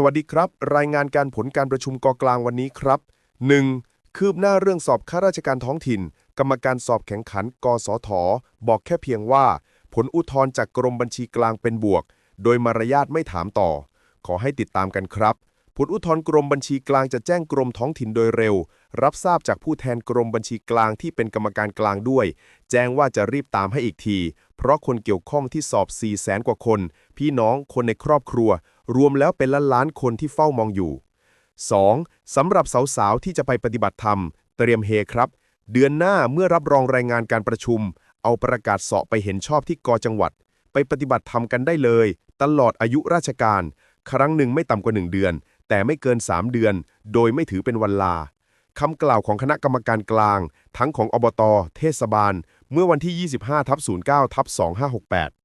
สวัสดีครับ รายงานการผลการประชุมกกลางวันนี้ครับ 1. คืบหน้าเรื่องสอบข้าราชการท้องถิ่น กรรมการสอบแข่งขัน กสท บอกแค่เพียงว่า ผลอุทธรณ์จากกรมบัญชีกลางเป็นบวก โดยมารยาทไม่ถามต่อ ขอให้ติดตามกันครับ ผลอุทธรณ์กรมบัญชีกลางจะแจ้งกรมท้องถิ่นโดยเร็ว รับทราบจากผู้แทนกรมบัญชีกลางที่เป็นกรรมการกลางด้วย แจ้งว่าจะรีบตามให้อีกที เพราะคนเกี่ยวข้องที่สอบ4แสนกว่าคน พี่น้องคนในครอบครัว รวมแล้วเป็นล้านล้านคนที่เฝ้ามองอยู่ 2. สำหรับสาวๆที่จะไปปฏิบัติธรรม เตรียมเฮครับ เดือนหน้าเมื่อรับรองรายงานการประชุม เอาประกาศเสาะไปเห็นชอบที่กจังหวัด ไปปฏิบัติธรรมกันได้เลย ตลอดอายุราชการ ครั้งหนึ่งไม่ต่ำกว่า 1 เดือน แต่ไม่เกิน 3 เดือน โดยไม่ถือเป็นวันลาคำกล่าวของคณะกรรมการกลาง ทั้งของอบต เทศบาล เมื่อวันที่ 25ทับ09ทับ2568